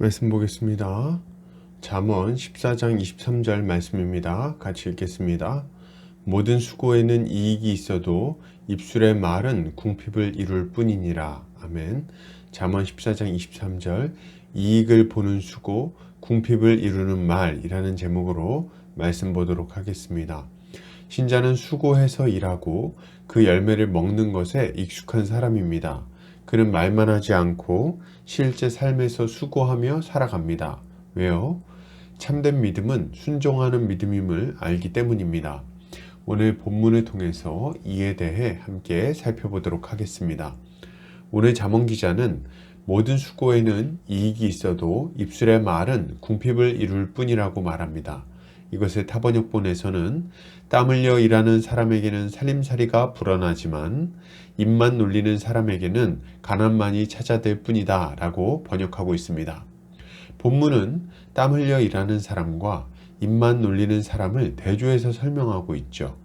말씀 보겠습니다. 잠언 14장 23절 말씀입니다. 같이 읽겠습니다. 모든 수고에는 이익이 있어도 입술의 말은 궁핍을 이룰 뿐이니라. 아멘. 잠언 14장 23절 이익을 보는 수고 궁핍을 이루는 말이라는 제목으로 말씀 보도록 하겠습니다. 신자는 수고해서 일하고 그 열매를 먹는 것에 익숙한 사람입니다. 그는 말만 하지 않고 실제 삶에서 수고하며 살아갑니다. 왜요? 참된 믿음은 순종하는 믿음임을 알기 때문입니다. 오늘 본문을 통해서 이에 대해 함께 살펴보도록 하겠습니다. 오늘 자몽 기자는 모든 수고에는 이익이 있어도 입술의 말은 궁핍을 이룰 뿐이라고 말합니다. 이것을 타번역본에서는 땀 흘려 일하는 사람에게는 살림살이가 불어나지만 입만 놀리는 사람에게는 가난만이 찾아들 뿐이다 라고 번역하고 있습니다. 본문은 땀 흘려 일하는 사람과 입만 놀리는 사람을 대조해서 설명하고 있죠.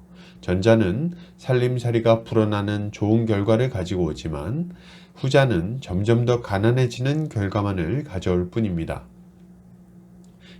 전자는 살림살이가 불어나는 좋은 결과를 가지고 오지만 후자는 점점 더 가난해지는 결과만을 가져올 뿐입니다.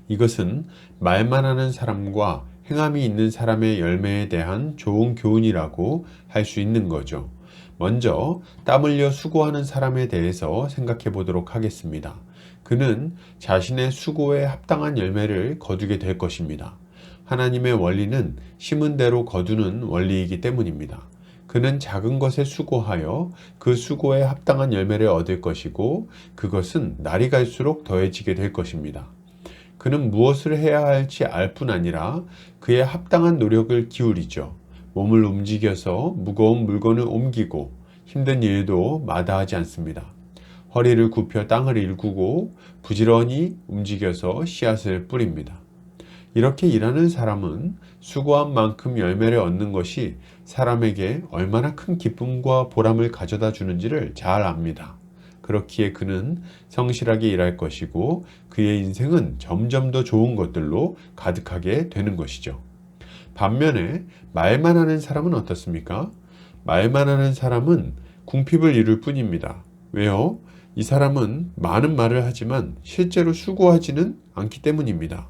이것은 말만 하는 사람과 행함이 있는 사람의 열매에 대한 좋은 교훈이라고 할 수 있는 거죠. 먼저 땀 흘려 수고하는 사람에 대해서 생각해 보도록 하겠습니다. 그는 자신의 수고에 합당한 열매를 거두게 될 것입니다. 하나님의 원리는 심은 대로 거두는 원리이기 때문입니다. 그는 작은 것에 수고하여 그 수고에 합당한 열매를 얻을 것이고 그것은 날이 갈수록 더해지게 될 것입니다. 그는 무엇을 해야 할지 알 뿐 아니라 그에 합당한 노력을 기울이죠. 몸을 움직여서 무거운 물건을 옮기고 힘든 일도 마다하지 않습니다. 허리를 굽혀 땅을 일구고 부지런히 움직여서 씨앗을 뿌립니다. 이렇게 일하는 사람은 수고한 만큼 열매를 얻는 것이 사람에게 얼마나 큰 기쁨과 보람을 가져다 주는지를 잘 압니다. 그렇기에 그는 성실하게 일할 것이고 그의 인생은 점점 더 좋은 것들로 가득하게 되는 것이죠. 반면에 말만 하는 사람은 어떻습니까? 말만 하는 사람은 궁핍을 이룰 뿐입니다. 왜요? 이 사람은 많은 말을 하지만 실제로 수고하지는 않기 때문입니다.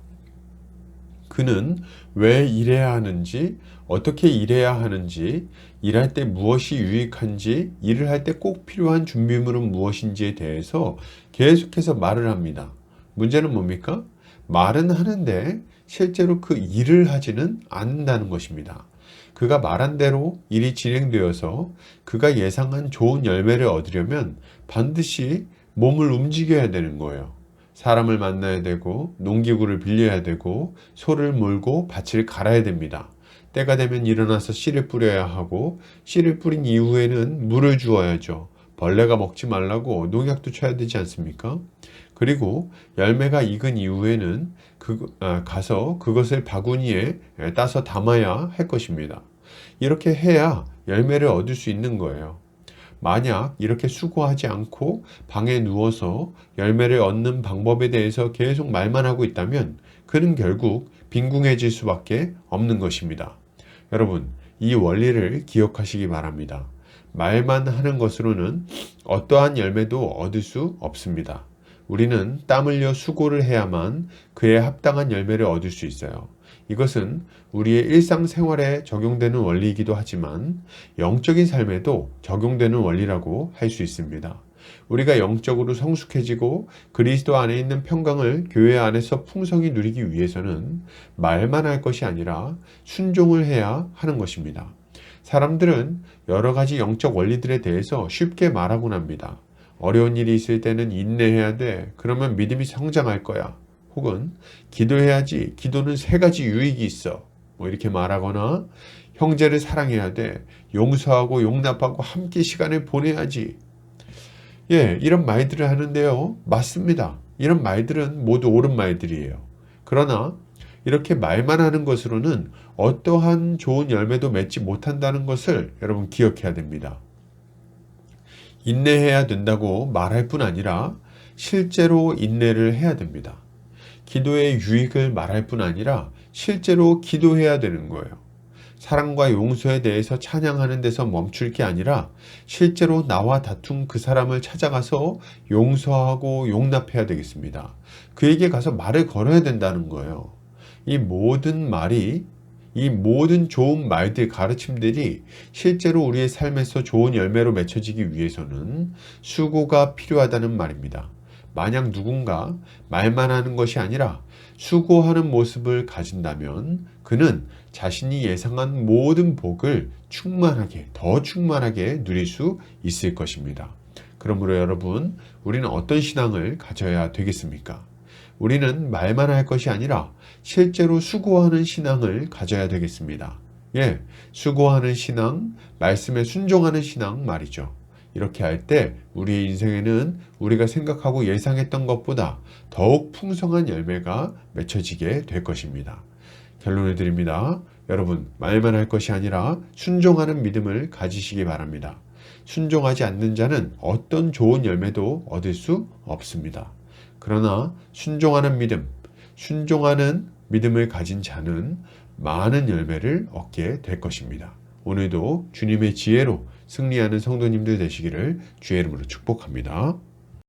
그는 왜 일해야 하는지, 어떻게 일해야 하는지, 일할 때 무엇이 유익한지, 일을 할 때 꼭 필요한 준비물은 무엇인지에 대해서 계속해서 말을 합니다. 문제는 뭡니까? 말은 하는데 실제로 그 일을 하지는 않는다는 것입니다. 그가 말한 대로 일이 진행되어서 그가 예상한 좋은 열매를 얻으려면 반드시 몸을 움직여야 되는 거예요. 사람을 만나야 되고 농기구를 빌려야 되고 소를 몰고 밭을 갈아야 됩니다. 때가 되면 일어나서 씨를 뿌려야 하고 씨를 뿌린 이후에는 물을 주어야죠. 벌레가 먹지 말라고 농약도 쳐야 되지 않습니까? 그리고 열매가 익은 이후에는 그, 아, 가서 그것을 바구니에 따서 담아야 할 것입니다. 이렇게 해야 열매를 얻을 수 있는 거예요. 만약 이렇게 수고하지 않고 방에 누워서 열매를 얻는 방법에 대해서 계속 말만 하고 있다면 그는 결국 빈궁해질 수밖에 없는 것입니다. 여러분, 이 원리를 기억하시기 바랍니다. 말만 하는 것으로는 어떠한 열매도 얻을 수 없습니다. 우리는 땀 흘려 수고를 해야만 그에 합당한 열매를 얻을 수 있어요. 이것은 우리의 일상생활에 적용되는 원리이기도 하지만 영적인 삶에도 적용되는 원리라고 할 수 있습니다. 우리가 영적으로 성숙해지고 그리스도 안에 있는 평강을 교회 안에서 풍성히 누리기 위해서는 말만 할 것이 아니라 순종을 해야 하는 것입니다. 사람들은 여러 가지 영적 원리들에 대해서 쉽게 말하곤 합니다. 어려운 일이 있을 때는 인내해야 돼. 그러면 믿음이 성장할 거야. 혹은 기도해야지. 기도는 세 가지 유익이 있어. 뭐 이렇게 말하거나 형제를 사랑해야 돼. 용서하고 용납하고 함께 시간을 보내야지. 예, 이런 말들을 하는데요. 맞습니다. 이런 말들은 모두 옳은 말들이에요. 그러나 이렇게 말만 하는 것으로는 어떠한 좋은 열매도 맺지 못한다는 것을 여러분 기억해야 됩니다. 인내해야 된다고 말할 뿐 아니라 실제로 인내를 해야 됩니다. 기도의 유익을 말할 뿐 아니라 실제로 기도해야 되는 거예요. 사랑과 용서에 대해서 찬양하는 데서 멈출 게 아니라 실제로 나와 다툰 그 사람을 찾아가서 용서하고 용납해야 되겠습니다. 그에게 가서 말을 걸어야 된다는 거예요. 이 모든 말이 이 모든 좋은 말들, 가르침들이 실제로 우리의 삶에서 좋은 열매로 맺혀지기 위해서는 수고가 필요하다는 말입니다. 만약 누군가 말만 하는 것이 아니라 수고하는 모습을 가진다면 그는 자신이 예상한 모든 복을 충만하게, 더 충만하게 누릴 수 있을 것입니다. 그러므로 여러분, 우리는 어떤 신앙을 가져야 되겠습니까? 우리는 말만 할 것이 아니라 실제로 수고하는 신앙을 가져야 되겠습니다. 예, 수고하는 신앙, 말씀에 순종하는 신앙 말이죠. 이렇게 할 때 우리의 인생에는 우리가 생각하고 예상했던 것보다 더욱 풍성한 열매가 맺혀지게 될 것입니다. 결론을 드립니다. 여러분, 말만 할 것이 아니라 순종하는 믿음을 가지시기 바랍니다. 순종하지 않는 자는 어떤 좋은 열매도 얻을 수 없습니다. 그러나 순종하는 믿음, 순종하는 믿음을 가진 자는 많은 열매를 얻게 될 것입니다. 오늘도 주님의 지혜로 승리하는 성도님들 되시기를 주의 이름으로 축복합니다.